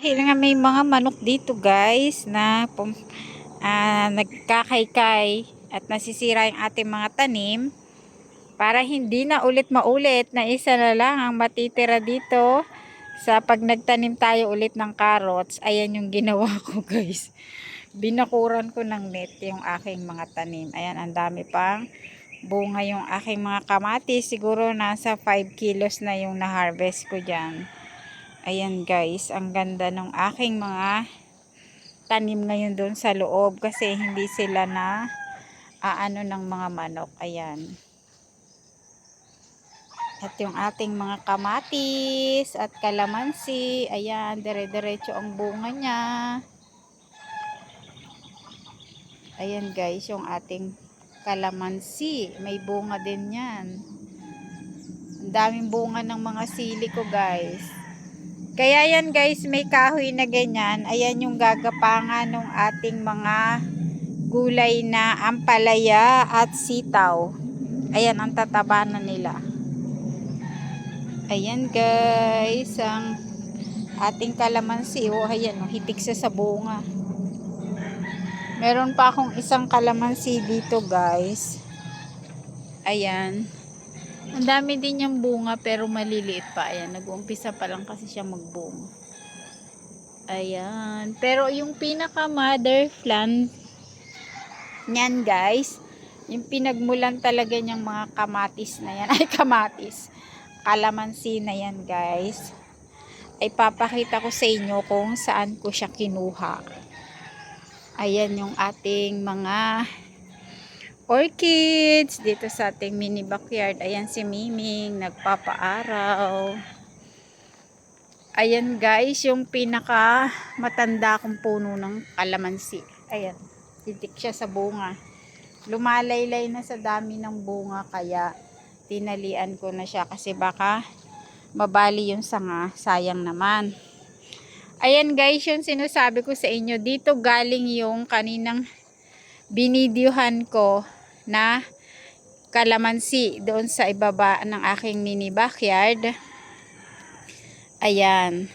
Dahil nga may mga manok dito guys na pum, ah, nagkakaykay at nasisira yung ating mga tanim para hindi na ulit maulit na isa na lang ang matitira dito sa pag nagtanim tayo ulit ng carrots. Ayan yung ginawa ko guys. Binakuran ko ng net yung aking mga tanim. Ayan, ang dami pang bunga yung aking mga kamatis. Siguro nasa 5 kilos na yung na-harvest ko dyan. Ayan guys, ang ganda ng aking mga tanim ngayon doon sa loob kasi hindi sila na aano ng mga manok. Ayan. At yung ating mga kamatis at kalamansi. Ayan, dire-diretso ang bunga niya. Ayan guys, yung ating kalamansi. May bunga din yan. Ang daming bunga ng mga sili ko guys. Kaya yan guys, may kahoy na ganyan. Ayan yung gagapangan ng ating mga gulay na ampalaya at sitaw. Ayan ang tataba na nila. Ayan guys, ang ating kalamansi. Oh, ayan, oh, hitik sa bunga. Meron pa akong isang kalamansi dito guys. Ayan. Ang dami din niyang bunga pero maliliit pa. Ayan, nag-uumpisa pa lang kasi siya magbunga. Ayan. Pero yung pinaka mother plant niyan guys, yung pinagmulan talaga niyang mga kamatis na yan. Ay, kamatis. Kalamansi na yan guys. Ay papakita ko sa inyo kung saan ko siya kinuha. Ayan yung ating mga orchids dito sa ating mini backyard. Ayan si Miming, nagpapaaraw. Ayan guys, yung pinaka matanda kong puno ng kalamansi. Ayan, titik siya sa bunga. Lumalaylay na sa dami ng bunga kaya tinalian ko na siya kasi baka mabali yung sanga. Sayang naman. Ayan guys, yung sinasabi ko sa inyo, dito galing yung kaninang binidyohan ko na kalamansi doon sa ibaba ng aking mini backyard. Ayan.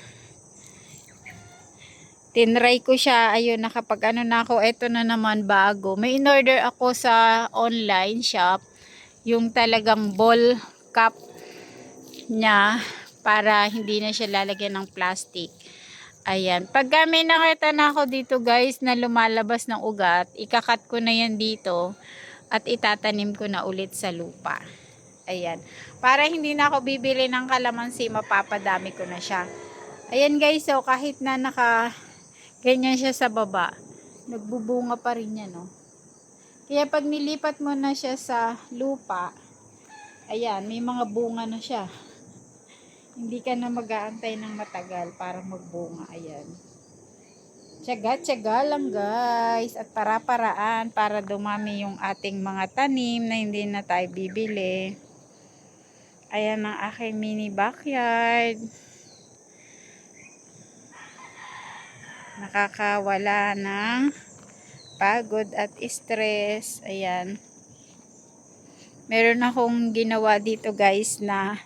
Tinry ko siya. Ayun, nakapag ano na ako. Ito na naman bago. May in-order ako sa online shop. Yung talagang ball cup niya para hindi na siya lalagyan ng plastic. Ayan. Pag may nakita na ako dito guys na lumalabas ng ugat, ikakat ko na yan dito at itatanim ko na ulit sa lupa. Ayan. Para hindi na ako bibili ng kalamansi, mapapadami ko na siya. Ayan guys, so kahit na naka ganyan siya sa baba, nagbubunga pa rin yan, no? Kaya pag nilipat mo na siya sa lupa, ayan, may mga bunga na siya. Hindi ka na mag-aantay ng matagal para magbunga. Ayan. Tsaga-tsaga lang guys. At para-paraan para dumami yung ating mga tanim na hindi na tayo bibili. Ayan ang aking mini backyard. Nakakawala ng pagod at stress. Ayan. Meron akong ginawa dito guys na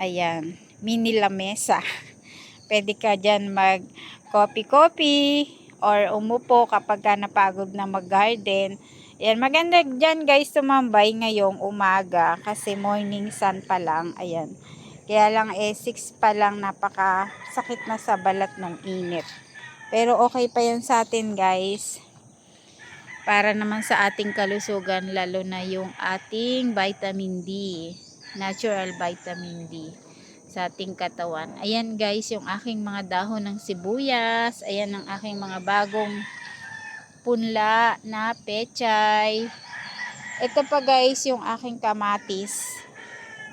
Ayan, mini lamesa. Pwede ka dyan mag coffee-coffee or umupo kapag ka napagod na mag-garden. Ayan, maganda dyan guys tumambay ngayong umaga kasi morning sun pa lang. Ayan. Kaya lang eh 6 pa lang napaka sakit na sa balat ng init. Pero okay pa yan sa atin guys. Para naman sa ating kalusugan lalo na yung ating vitamin D natural vitamin D sa ating katawan. Ayan guys, yung aking mga dahon ng sibuyas. Ayan ang aking mga bagong punla na pechay. Ito pa guys, yung aking kamatis.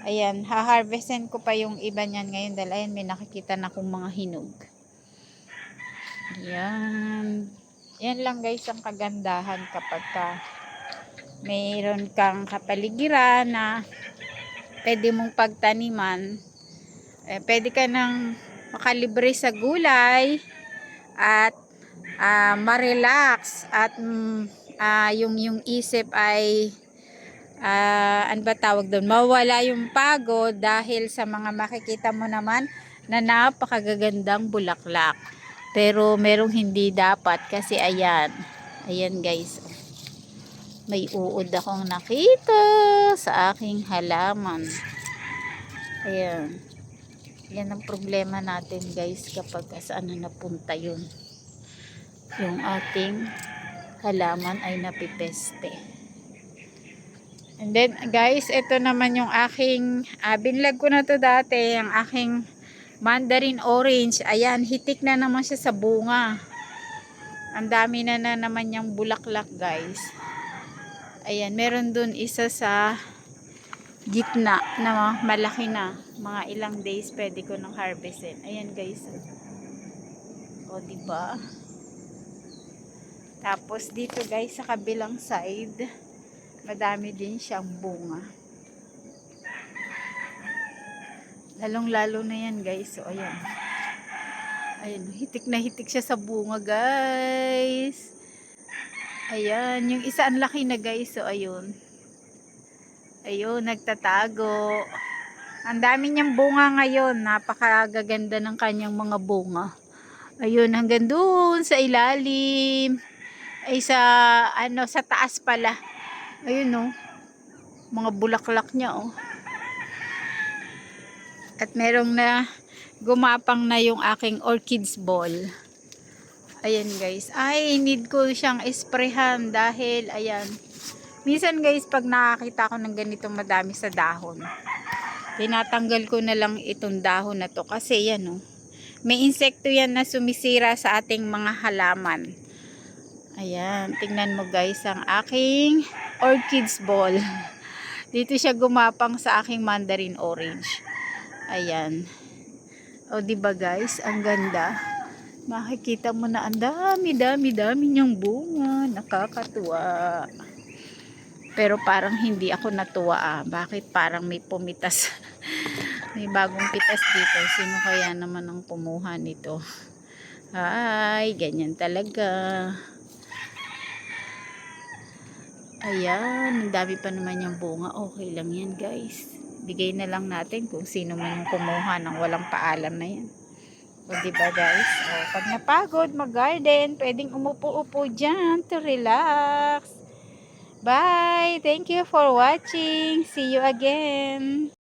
Ayan, haharvestin ko pa yung iba niyan ngayon dahil ayan, may nakikita na akong mga hinog. Ayan. Yan lang guys ang kagandahan kapag ka mayroon kang kapaligiran na pwede mong pagtaniman, eh, pwede ka nang makalibre sa gulay at uh, ma-relax at mm, uh, yung yung isip ay uh, ano ba tawag doon mawala yung pagod dahil sa mga makikita mo naman na napakagagandang bulaklak. Pero merong hindi dapat kasi ayan. Ayan guys. May uod akong nakita sa aking halaman. Ayan. Yan ang problema natin guys kapag saan na napunta yun. Yung ating halaman ay napipeste. And then guys, ito naman yung aking, ah, binlag ko na to dati, ang aking mandarin orange. Ayan, hitik na naman siya sa bunga. Ang dami na na naman yung bulaklak guys. Ayan, meron dun isa sa gitna na malaki na. Mga ilang days pwede ko nang harvestin. Ayan guys. O, diba? Tapos dito guys sa kabilang side, madami din siyang bunga. Lalong lalo na yan guys. So ayan. Ayan, hitik na hitik siya sa bunga guys. Ayan, yung isa ang laki na guys. So ayun. Ayun, nagtatago. Ang dami niyang bunga ngayon. Napakagaganda ng kanyang mga bunga. Ayun, hanggang doon sa ilalim. Ay sa, ano, sa taas pala. Ayun, no. Mga bulaklak niya, oh. At merong na gumapang na yung aking orchids ball. Ayan, guys. Ay, need ko siyang esprehan dahil, ayan. Minsan, guys, pag nakakita ko ng ganito madami sa dahon, tinatanggal ko na lang itong dahon na to. Kasi, yan, oh. May insekto yan na sumisira sa ating mga halaman. Ayan, tingnan mo guys ang aking orchids ball. Dito siya gumapang sa aking mandarin orange. Ayan. O di ba guys, ang ganda. Makikita mo na ang dami, dami, dami niyang bunga. Nakakatuwa. Pero parang hindi ako natuwa ah. Bakit parang may pumitas? may bagong pitas dito. Sino kaya naman ang kumuha nito? Ay, ganyan talaga. Ayan, ang dami pa naman yung bunga. Okay lang yan guys. Bigay na lang natin kung sino man yung kumuha ng walang paalam na yan. O diba guys? O, pag napagod mag-garden, pwedeng umupo-upo dyan to relax. Bye! Thank you for watching. See you again.